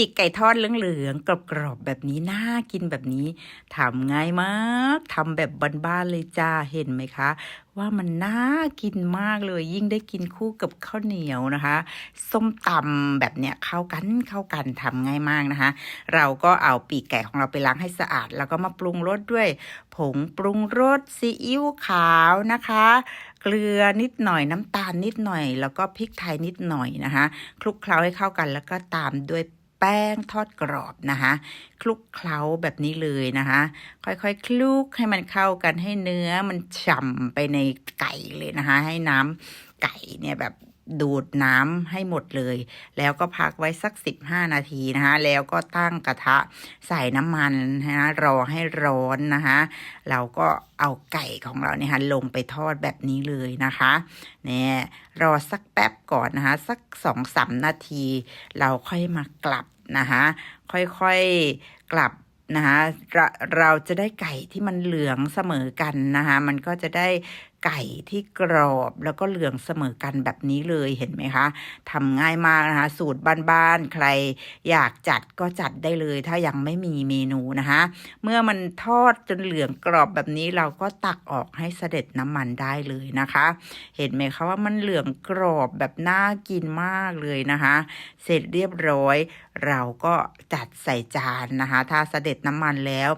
ปีกไก่ทอดเหลืองๆกรอบๆแบบนี้น่ากินแบบนี้ทำง่ายมากทำแบบบ้านๆเลยจ้าเห็นไหมคะ ว่ามันน่ากินมากเลย ยิ่งได้กินคู่กับข้าวเหนียวนะคะ ส้มตำแบบเนี้ยเข้ากันเข้ากันทำง่ายมากนะคะ เราก็เอาปีกไก่ของเราไปล้างให้สะอาด แล้วก็มาปรุงรสด้วย ผงปรุงรสซีอิ๊วขาวนะคะเกลือนิดหน่อยน้ำตาลนิดหน่อย แล้วก็พริกไทยนิดหน่อยนะคะคลุกเคล้าให้เข้ากันแล้วก็ตามด้วย แป้งทอดกรอบนะคะคลุกเคล้าแบบนี้เลยนะคะ ค่อยๆ คลุกให้มันเข้ากันให้เนื้อมันฉ่ำไปในไก่เลยนะคะ ให้น้ำไก่เนี่ยแบบดูดน้ำให้หมดเลย แล้วก็พักไว้สัก 15 นาทีนะคะ แล้วก็ตั้งกระทะใส่น้ำมันนะรอให้ร้อนนะคะเราก็เอาไก่ของเราเนี่ยค่ะลงไปทอดแบบนี้เลยนะคะเนี่ยรอสักแป๊บก่อนนะคะ สักสองสามนาที เราค่อยมากลับ นะคะค่อยๆกลับนะคะเราเราจะได้ไก่ที่มันเหลืองเสมอกันนะคะมันก็จะได้ไก่ที่กรอบแล้วก็เหลืองเสมอกันแบบนี้เลยเห็นไหมคะทำง่ายมากนะคะ สูตรบ้านๆใครอยากจัดก็จัดได้เลย ถ้ายังไม่มีเมนูนะคะ เมื่อมันทอดจนเหลืองกรอบแบบนี้เราก็ตักออกให้เสด็จน้ำมันได้เลยนะคะ เห็นไหมคะว่ามันเหลืองกรอบแบบน่ากินมากเลยนะคะ เสร็จเรียบร้อย เราก็จัดใส่จานนะคะ ถ้าเสด็จน้ำมันแล้ว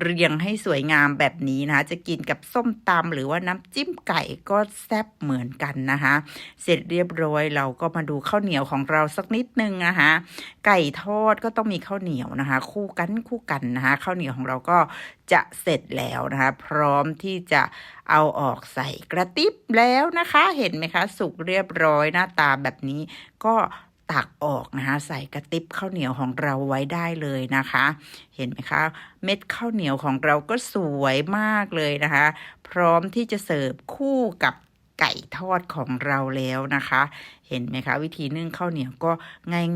เรียงให้สวยงามแบบนี้นะคะ จะกินกับส้มตำหรือว่าน้ำจิ้มไก่ก็แซ่บเหมือนกันนะคะ เสร็จเรียบร้อยเราก็มาดูข้าวเหนียวของเราสักนิดนึงนะคะไก่ทอดก็ต้องมีข้าวเหนียวนะคะ คู่กันคู่กันนะคะข้าวเหนียวของเราก็จะเสร็จแล้วนะคะ พร้อมที่จะเอาออกใส่กระติบแล้วนะคะ เห็นไหมคะ สุกเรียบร้อยหน้าตาแบบนี้ก็ ตักออกนะคะใส่กระติบข้าวเหนียวของเราไว้ได้เลยนะคะ เห็นไหมคะ เม็ดข้าวเหนียวของเราก็สวยมากเลยนะคะ พร้อมที่จะเสิร์ฟคู่กับไก่ทอดของเราแล้วนะคะ เห็นไหมคะ วิธีนึ่งข้าวเหนียวก็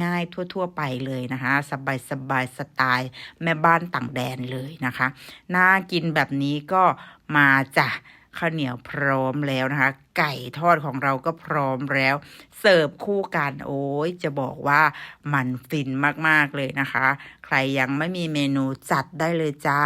ง่ายๆ ทั่ว ๆ ไปเลยนะคะ สบายๆสไตล์แม่บ้านต่างแดนเลยนะคะ น่ากินแบบนี้ก็มาจ้ะ ข้าวเหนียวพร้อมแล้วนะคะ ไก่ทอดของเราก็พร้อมแล้ว เสิร์ฟคู่กันโอ้ยจะบอกว่ามันฟินมากๆเลยนะคะ ใครยังไม่มีเมนูจัดได้เลยจ้า